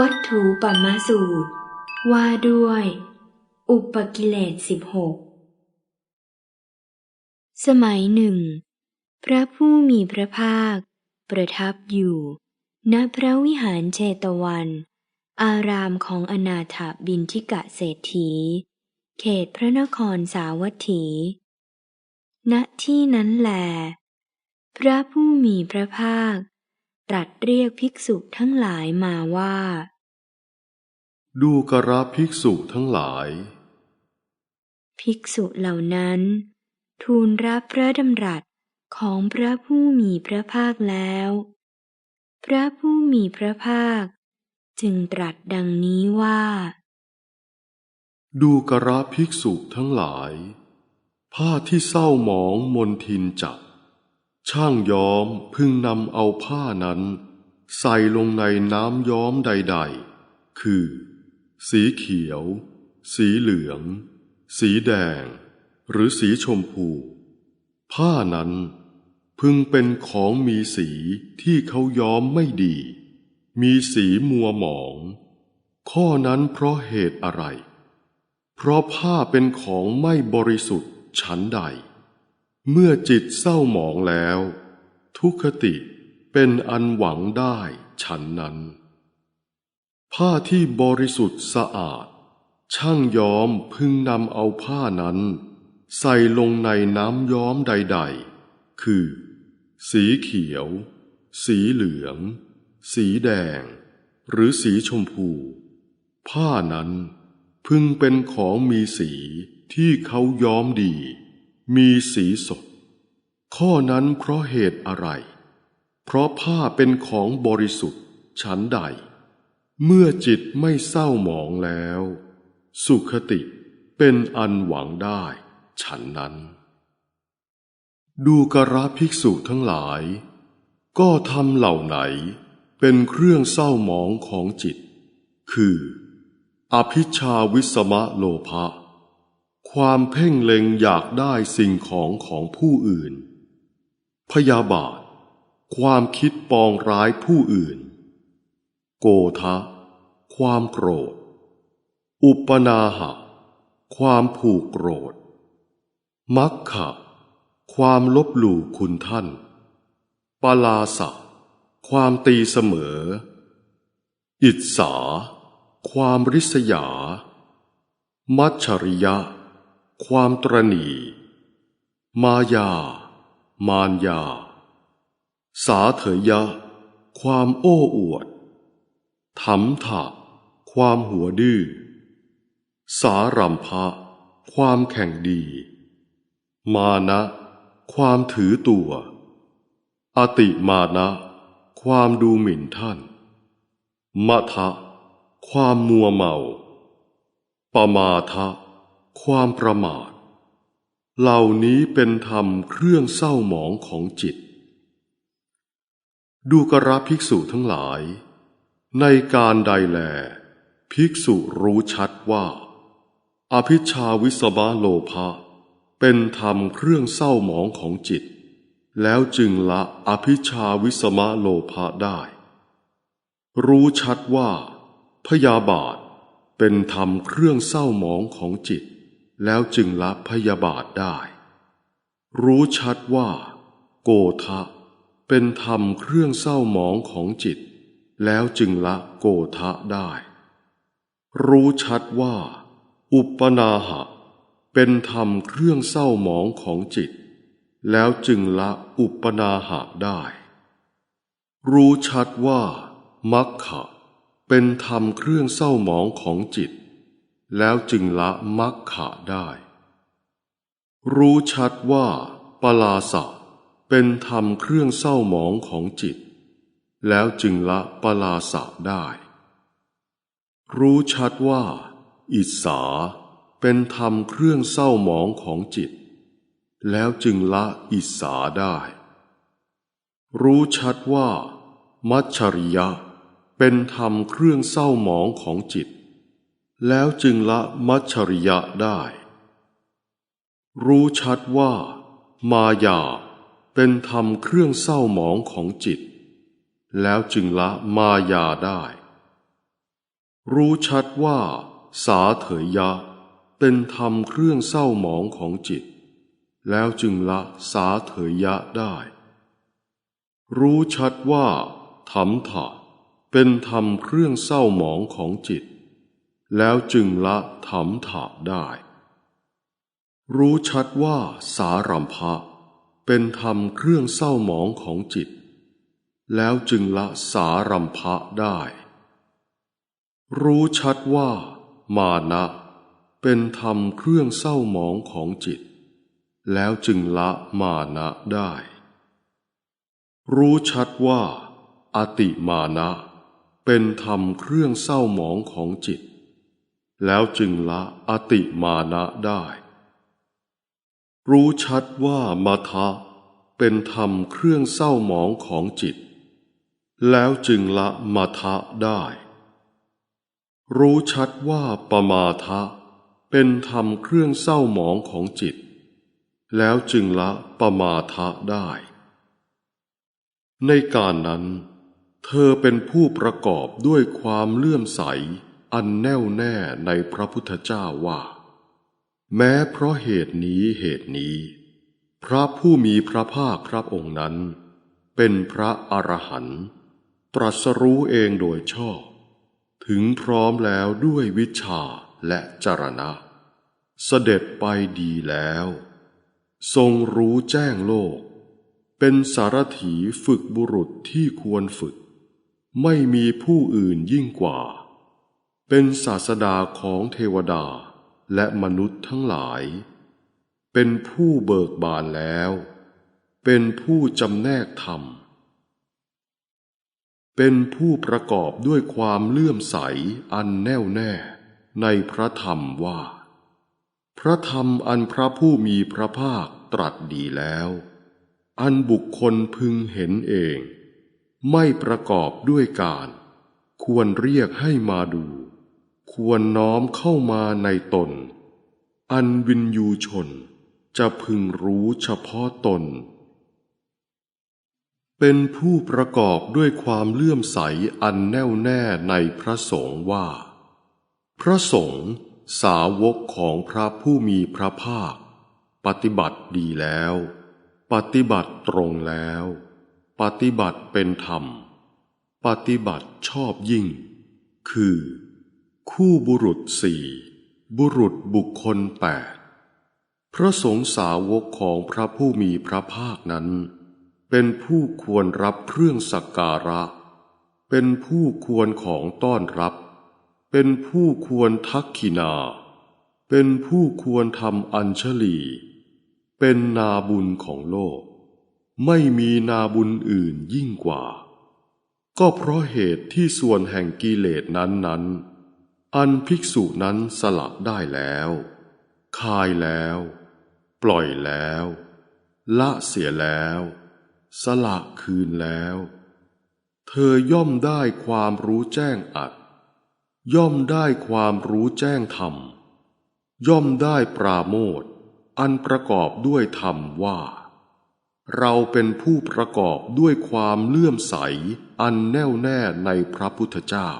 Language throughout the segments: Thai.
วัตถุปมสูตร ว่าด้วย อุปกิเลสสิบหกสมัยหนึ่ง พระผู้มีพระภาค ประทับอยู่ ณพระวิหารเชตวัน อารามของอนาถบินทิกะเศรษฐี เขตพระนครสาวัตถี ณที่นั้นแหลพระผู้มีพระภาค รัสเรียกภิกษุทั้งหลายมาว่า ดูกระภิกษุทั้งหลาย ภิกษุเหล่านั้น ทูลรับพระดำรัสของพระผู้มีพระภาคแล้ว พระผู้มีพระภาค จึงตรัสดังนี้ว่า ดูกระภิกษุทั้งหลาย ผ้าที่เศร้าหมองมนทินจับ ช่างย้อมพึงนำเอาผ้านั้น ใส่ลงในน้ำย้อมใด ๆ คือ สีเขียว สีเหลือง สีแดง หรือสีชมพู ผ้านั้นพึงเป็นของมีสีที่เขาย้อมไม่ดี มีสีมัวหมอง ข้อนั้นเพราะเหตุอะไร เพราะผ้าเป็นของไม่บริสุทธิ์ฉันใด เมื่อจิตเศร้าหมองแล้ว ทุกขติเป็นอันหวังได้ฉันนั้น ผ้าที่บริสุทธิ์สะอาด ช่างย้อมพึงนำเอาผ้านั้น ใส่ลงในน้ำย้อมใด ๆ คือ สีเขียว สีเหลือง สีแดง หรือสีชมพู ผ้านั้นพึงเป็นของมีสีที่เขาย้อมดี มีสีสด ข้อนั้นเพราะเหตุอะไร เพราะผ้าเป็นของบริสุทธิ์ฉันใด เมื่อจิตไม่เศร้าหมองแล้ว สุขติเป็นอันหวังได้ฉันนั้น ดูกระภิกษุทั้งหลาย ก็ทำเหล่าไหนเป็นเครื่องเศร้าหมองของจิต คือ อภิชาวิสมะโลภะ ความเพ่งเล็งอยากได้สิ่งของของผู้อื่น พยาบาท ความคิดปองร้ายผู้อื่น โกทะ ความโกรธ อุปนาหะ ความผูกโกรธ มัคคะความลบหลู่คุณท่าน ปลาสะ ความตีเสมอ อิจสา ความริษยา มัชริยะ ความตรณี มายา มานยา สาเถยะ ความโอ้อวดถมถะ ความหัวดื้อ สารัมภะ ความแข่งดี มานะ ความถือตัว อติมานะ ความดูหมิ่นท่านมะทะ ความมัวเมาปมาทะ ความประมาท เหล่านี้เป็นธรรมเครื่องเศร้าหมองของจิต ดูกระภิกษุทั้งหลาย ในการใดแล ภิกษุรู้ชัดว่า อภิชาวิสบาโลภะเป็นธรรมเครื่องเศร้าหมองของจิต แล้วจึงละอภิชาวิสมะโลภะได้ รู้ชัดว่า พยาบาทเป็นธรรมเครื่องเศร้าหมองของจิต แล้วจึงละพยาบาทได้ รู้ชัดว่า โกทะ เป็นธรรมเครื่องเศร้าหมองของจิต แล้วจึงละโกทะได้ รู้ชัดว่า อุปนาหะ เป็นธรรมเครื่องเศร้าหมองของจิต แล้วจึงละอุปนาหะได้ รู้ชัดว่ามัคคะเป็นธรรมเครื่องเศร้าหมองของจิต แล้วจึงละมัคคะได้ รู้ชัดว่าปลาสะเป็นธรรมเครื่องเศร้าหมองของจิต แล้วจึงละปลาสะได้ รู้ชัดว่า อิสาเป็นธรรมเครื่องเศร้าหมองของจิต แล้วจึงละอิสาได้ รู้ชัดว่า มัชริยะเป็นธรรมเครื่องเศร้าหมองของจิต แล้วจึงละมัชฉริยะได้ รู้ชัดว่า มายาเป็นธรรมเครื่องเศร้าหมองของจิต แล้วจึงละมายาได้ รู้ชัดว่า สาเถยยะ เป็นธรรมเครื่องเศร้าหมองของจิต แล้วจึงละสาเถยยะได้ รู้ชัดว่าธรรมถะเป็นธรรมเครื่องเศร้าหมองของจิต แล้วจึงละธรรมถะได้ รู้ชัดว่าสารัมภะเป็นธรรมเครื่องเศร้าหมองของจิต แล้วจึงละสารัมภะได้ รู้ชัดว่า มานะเป็นธรรมเครื่องเศร้าหมองของจิต แล้วจึงละมานะได้ รู้ชัดว่า อติมานะ เป็นธรรมเครื่องเศร้าหมองของจิต แล้วจึงละอติมานะได้ รู้ชัดว่ามัทะเป็นธรรมเครื่องเศร้าหมองของจิต แล้วจึงละมัทะได้ รู้ชัดว่าปมาทะเป็นธรรมเครื่องเศร้าหมองของจิต แล้วจึงละปมาทะได้ ในการนั้น เธอเป็นผู้ประกอบด้วยความเลื่อมใส อันแน่วแน่ในพระพุทธเจ้าว่า แม้เพราะเหตุนี้เหตุนี้ พระผู้มีพระภาคพระองค์นั้น เป็นพระอรหันต์ตรัสรู้เองโดยชอบ ถึงพร้อมแล้วด้วยวิชาและจรณะ เสด็จไปดีแล้ว ทรงรู้แจ้งโลก เป็นสารถีฝึกบุรุษที่ควรฝึก ไม่มีผู้อื่นยิ่งกว่า เป็นศาสดาของเทวดาและมนุษย์ทั้งหลาย เป็นผู้เบิกบานแล้ว เป็นผู้จำแนกธรรม เป็นผู้ประกอบด้วยความเลื่อมใสอันแน่วแน่ในพระธรรมว่า พระธรรมอันพระผู้มีพระภาคตรัสดีแล้ว อันบุคคลพึงเห็นเอง ไม่ประกอบด้วยการ ควรเรียกให้มาดู ควรน้อมเข้ามาในตน อันวินยูชนจะพึงรู้เฉพาะตน เป็นผู้ประกอบด้วยความเลื่อมใสอันแน่วแน่ในพระสงฆ์ว่า พระสงฆ์สาวกของพระผู้มีพระภาค ปฏิบัติดีแล้ว ปฏิบัติตรงแล้ว ปฏิบัติเป็นธรรม ปฏิบัติชอบยิ่ง คือ คู่บุรุษสี่บุรุษบุคคลแปดพระสงฆ์สาวกของพระผู้มีพระภาคนั้น เป็นผู้ควรรับเครื่องสักการะ เป็นผู้ควรของต้อนรับ เป็นผู้ควรทักขินา เป็นผู้ควรทำอัญชลี เป็นนาบุญของโลก ไม่มีนาบุญอื่นยิ่งกว่า ก็เพราะเหตุที่ส่วนแห่งกิเลสนั้นๆ อันภิกษุนั้นสละได้แล้ว คายแล้ว ปล่อยแล้ว ละเสียแล้ว สละคืนแล้ว เธอย่อมได้ความรู้แจ้งอัด ย่อมได้ความรู้แจ้งธรรม ย่อมได้ปราโมทอันประกอบด้วยธรรมว่า เราเป็นผู้ประกอบด้วยความเลื่อมใสอันแน่วแน่ในพระพุทธเจ้า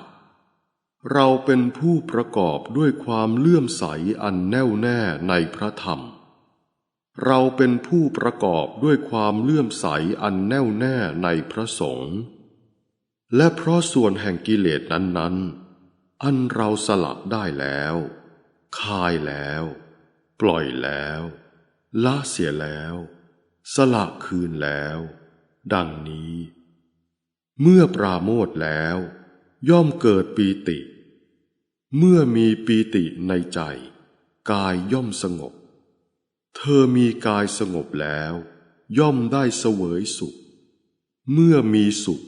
เราเป็นผู้ประกอบด้วยความเลื่อมใสอันแน่วแน่ในพระธรรม เราเป็นผู้ประกอบด้วยความเลื่อมใสอันแน่วแน่ในพระสงฆ์ และเพราะส่วนแห่งกิเลสนั้นๆ อันเราสละได้แล้ว คายแล้ว ปล่อยแล้ว ละเสียแล้ว สละคืนแล้ว ดังนี้ เมื่อปราโมทแล้ว ย่อมเกิดปีติ เมื่อมีปีติในใจ กายย่อมสงบ เธอมีกายสงบแล้ว ย่อมได้เสวยสุข เมื่อมีสุข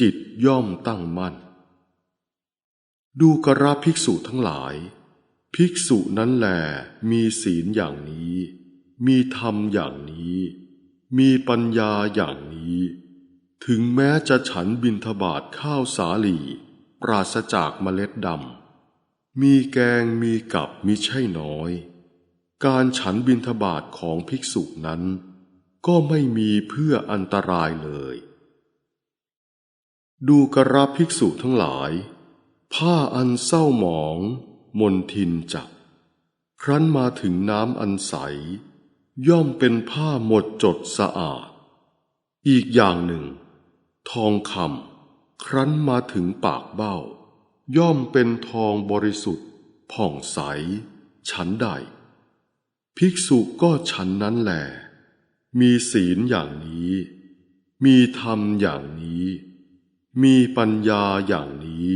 จิตย่อมตั้งมั่น ดูกระภิกษุทั้งหลาย ภิกษุนั้นแหลมีศีลอย่างนี้ มีธรรมอย่างนี้ มีปัญญาอย่างนี้ ถึงแม้จะฉันบินทบาทข้าวสาลี ปราศจากเมล็ดดำ มีแกงมีกับมิใช่น้อย การฉันบินทบาทของภิกษุนั้น ก็ไม่มีเพื่ออันตรายเลย ดูกระภิกษุทั้งหลาย ผ้าอันเศร้าหมอง มนทินจับ ครั้นมาถึงน้ำอันใส ย่อมเป็นผ้าหมดจดสะอาด อีกอย่างหนึ่ง ทองคำครั้นมาถึงปากเบ้า ย่อมเป็นทองบริสุทธิ์ ผ่องใส ฉันใด ภิกษุก็ฉันนั้นแหลมีศีลอย่างนี้ มีธรรมอย่างนี้ มีปัญญาอย่างนี้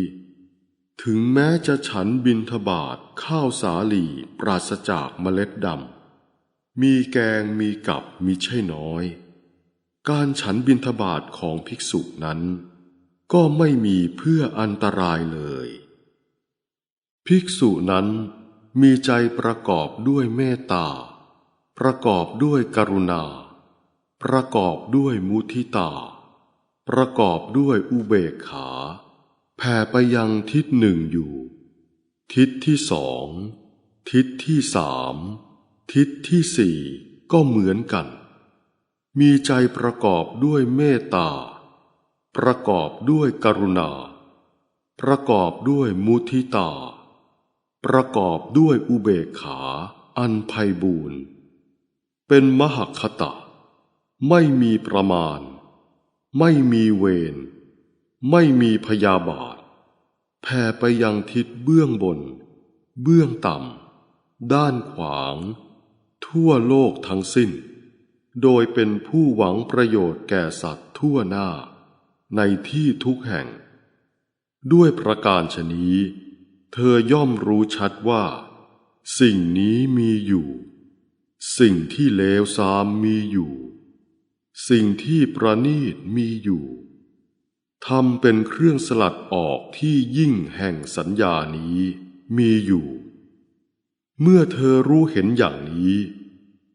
ถึงแม้จะฉันบินทบาทข้าวสาลีปราศจากเมล็ดดำ มีแกงมีกับมีใช่น้อย การฉันบินทบาทของภิกษุนั้น ก็ไม่มีเพื่ออันตรายเลย ภิกษุนั้นมีใจประกอบด้วยเมตตา ประกอบด้วยกรุณา ประกอบด้วยมุทิตา ประกอบด้วยอุเบกขา แผ่ไปยังทิศหนึ่งอยู่ ทิศที่สอง ทิศที่สามทิศที่สี่ก็เหมือนกัน มีใจประกอบด้วยเมตตา ประกอบด้วยกรุณา ประกอบด้วยมุทิตา ประกอบด้วยอุเบกขา อันไพบูรณ์เป็นมหคตะ ไม่มีประมาณ ไม่มีเวร ไม่มีพยาบาท แผ่ไปยังทิศเบื้องบน เบื้องต่ำ ด้านขวาง ทั่วโลกทั้งสิ้น โดยเป็นผู้หวังประโยชน์แก่สัตว์ทั่วหน้า ในที่ทุกแห่ง ด้วยประการชนี้ เธอย่อมรู้ชัดว่า สิ่งนี้มีอยู่ สิ่งที่เลวทรามมีอยู่ สิ่งที่ประณีตมีอยู่ทำเป็นเครื่องสลัดออกที่ยิ่งแห่งสัญญานี้มีอยู่ เมื่อเธอรู้เห็นอย่างนี้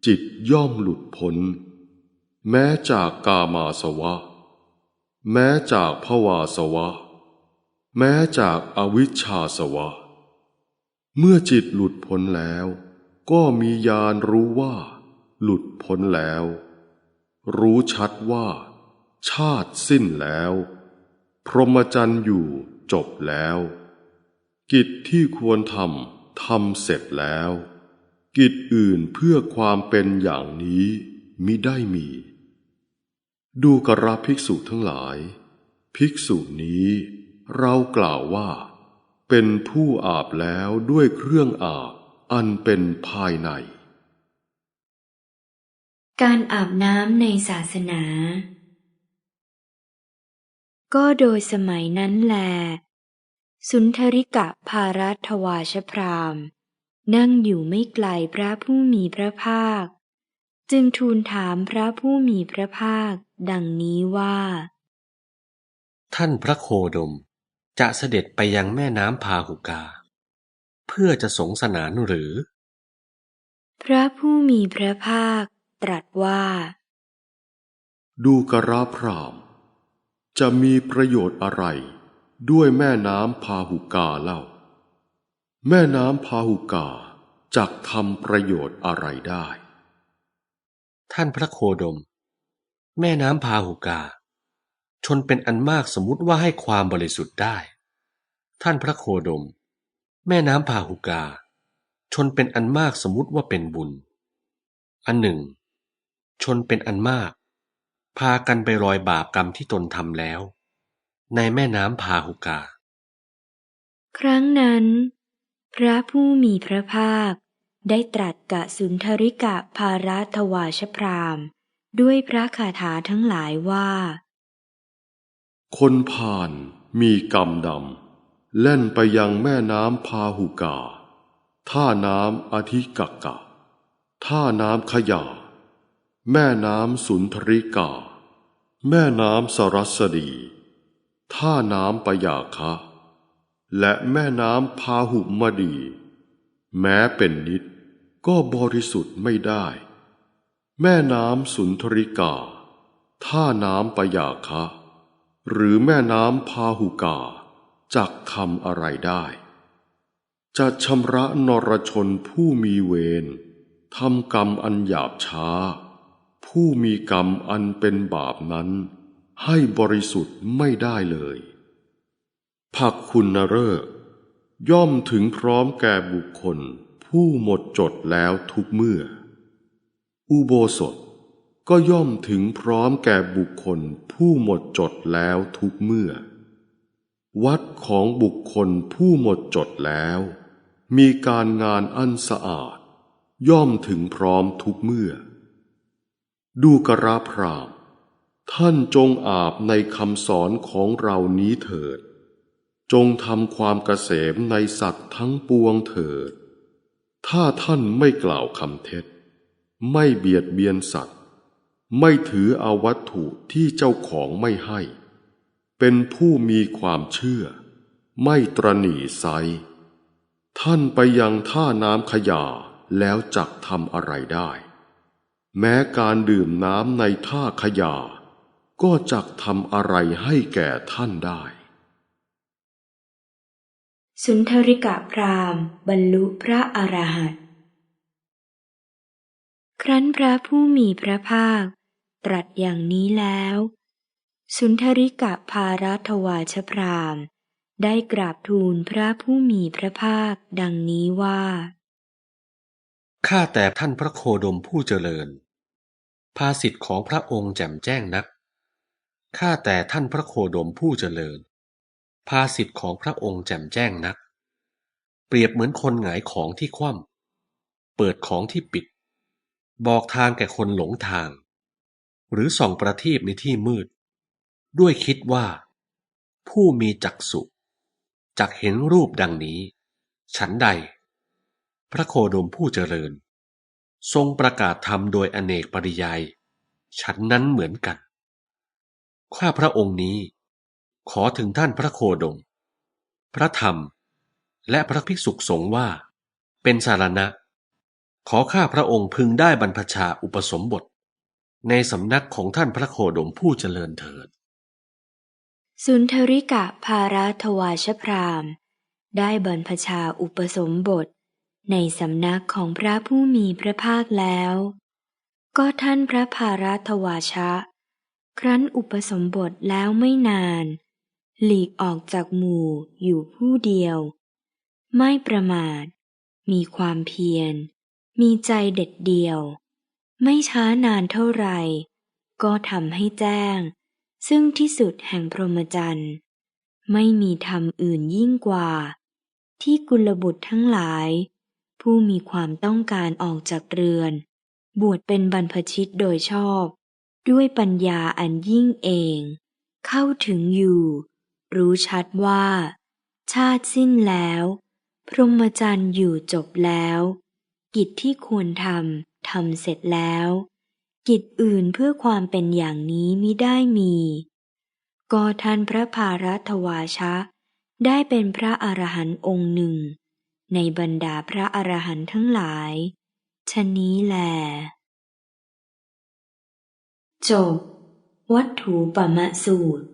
จิตย่อมหลุดพ้น แม้จากกามาสวะ แม้จากภวาสวะ แม้จากอวิชชาสวะ เมื่อจิตหลุดพ้นแล้ว ก็มีญาณรู้ว่า หลุดพ้นแล้ว รู้ชัดว่า ชาติสิ้นแล้ว พรหมจรรย์อยู่จบแล้ว กิจที่ควรทำทำเสร็จแล้ว กิจอื่นเพื่อความเป็นอย่างนี้มิได้มี ดูกระภิกษุทั้งหลาย ภิกษุนี้ เรากล่าวว่า เป็นผู้อาบแล้วด้วยเครื่องอาบอันเป็นภายใน การอาบน้ำในศาสนา ก็โดยสมัยนั้นแล สุนทริกะภารัตวาชพรามนั่งอยู่ไม่ไกลพระผู้มีพระภาค จึงทูลถามพระผู้มีพระภาค ดังนี้ว่า ท่านพระโคดมจะเสด็จไปยังแม่น้ำพาหุกา เพื่อจะสงสนานหรือ พระผู้มีพระภาคตรัสว่า ดูกระพรามจะมีประโยชน์อะไร ด้วยแม่น้ำพาหุกาเล่า แม่น้ำพาหุกาจักทำประโยชน์อะไรได้ ท่านพระโคดม แม่น้ำพาหุกา ชนเป็นอันมากสมมุติว่าให้ความบริสุทธิ์ได้ ท่านพระโคดม แม่น้ำพาหุกา ชนเป็นอันมากสมมุติว่าเป็นบุญ อันหนึ่ง ชนเป็นอันมาก พากันไปรอยบาปกรรมที่ตนทำแล้ว ในแม่น้ำพาหุกา ครั้งนั้น พระผู้มีพระภาค ได้ตรัสกะสุนทริกะภารัตวาชพรามด้วยพระคาถาทั้งหลายว่า คนผ่านมีกรรมดำเล่นไปยังแม่น้ำพาหุกา ท่าน้ำอธิกกะ ท่าน้ำขยา แม่น้ำสุนทริกา แม่น้ำสรัสดี ท่าน้ำปยาคะ และแม่น้ำพาหุมดี แม้เป็นนิด ก็บริสุทธิ์ไม่ได้ แม่น้ำสุนทริกา ท่าน้ำปยาคะ หรือแม่น้ำพาหุกาจักทำอะไรได้ จะชำระนรชนผู้มีเวรทำกรรมอันหยาบช้า ผู้มีกรรมอันเป็นบาปนั้น ให้บริสุทธิ์ไม่ได้เลยผักคุณเริกย่อมถึงพร้อมแก่บุคคล ผู้หมดจดแล้วทุกเมื่อ อุโบสถก็ย่อมถึงพร้อมแก่บุคคลผู้หมดจดแล้วทุกเมื่อ วัดของบุคคลผู้หมดจดแล้ว มีการงานอันสะอาด ย่อมถึงพร้อมทุกเมื่อ ดูกระพรามท่านจงอาบในคำสอนของเรานี้เถิด จงทำความเกษมในสัตว์ทั้งปวงเถิด ถ้าท่านไม่กล่าวคำเท็จ ไม่เบียดเบียนสัตว์ ไม่ถือเอาวัตถุที่เจ้าของไม่ให้ เป็นผู้มีความเชื่อ ไม่ตรณีไซท่านไปยังท่าน้ำขยาแล้วจักทำอะไรได้ แม้การดื่มน้ำในท่าขยาก็จักทำอะไรให้แก่ท่านได้ สุนทริกะพราหมณ์ บรรลุพระอรหันต์ ครั้นพระผู้มีพระภาค ตรัสอย่างนี้แล้ว สุนทริกะภารัตวาชพราหมณ์ ได้กราบทูลพระผู้มีพระภาคดังนี้ว่า ข้าแต่ท่านพระโคดมผู้เจริญ ภาสิทธิ์ของพระองค์แจ่มแจ้งนัก ข้าแต่ท่านพระโคดมผู้เจริญ ภาสิทธิ์ของพระองค์แจ่มแจ้งนัก เปรียบเหมือนคนหงายของที่คว่ำเปิดของที่ปิด บอกทางแก่คนหลงทาง หรือส่องประทีปในที่มืด ด้วยคิดว่า ผู้มีจักษุจักเห็นรูปดังนี้ ฉันใด พระโคดมผู้เจริญ ทรงประกาศธรรมโดยอเนกปริยายฉันนั้นเหมือนกัน ข้าพระองค์นี้ ขอถึงท่านพระโคดม พระธรรม และพระภิกษุสงฆ์ว่า เป็นสารณะ ขอข้าพระองค์พึงได้บรรพชาอุปสมบท ในสำนักของท่านพระโคดมผู้เจริญเถิด สุนทริกะภารัตวาชพรามได้บรรพชาอุปสมบท ในสำนักของพระผู้มีพระภาคแล้ว ก็ท่านพระภารัตวาชะ ครั้นอุปสมบทแล้วไม่นาน หลีกออกจากหมู่อยู่ผู้เดียว ไม่ประมาท มีความเพียร มีใจเด็ดเดียว ไม่ช้านานเท่าไหร่ก็ทำให้แจ้ง ซึ่งที่สุดแห่งพรหมจรรย์ ไม่มีธรรมอื่นยิ่งกว่า ที่กุลบุตรทั้งหลาย ผู้มีความต้องการออกจากเรือน บวชเป็นบรรพชิตโดยชอบ ด้วยปัญญาอันยิ่งเอง เข้าถึงอยู่ รู้ชัดว่า ชาติสิ้นแล้ว พรหมจรรย์อยู่จบแล้ว กิจที่ควรทำทำเสร็จแล้ว กิจอื่นเพื่อความเป็นอย่างนี้มิได้มีก็ท่านพระภารัตวาชะ ได้เป็นพระอรหันต์องค์หนึ่ง ในบรรดาพระอรหันต์ทั้งหลายชะนี้แลจบ วัตถุปมะสูตร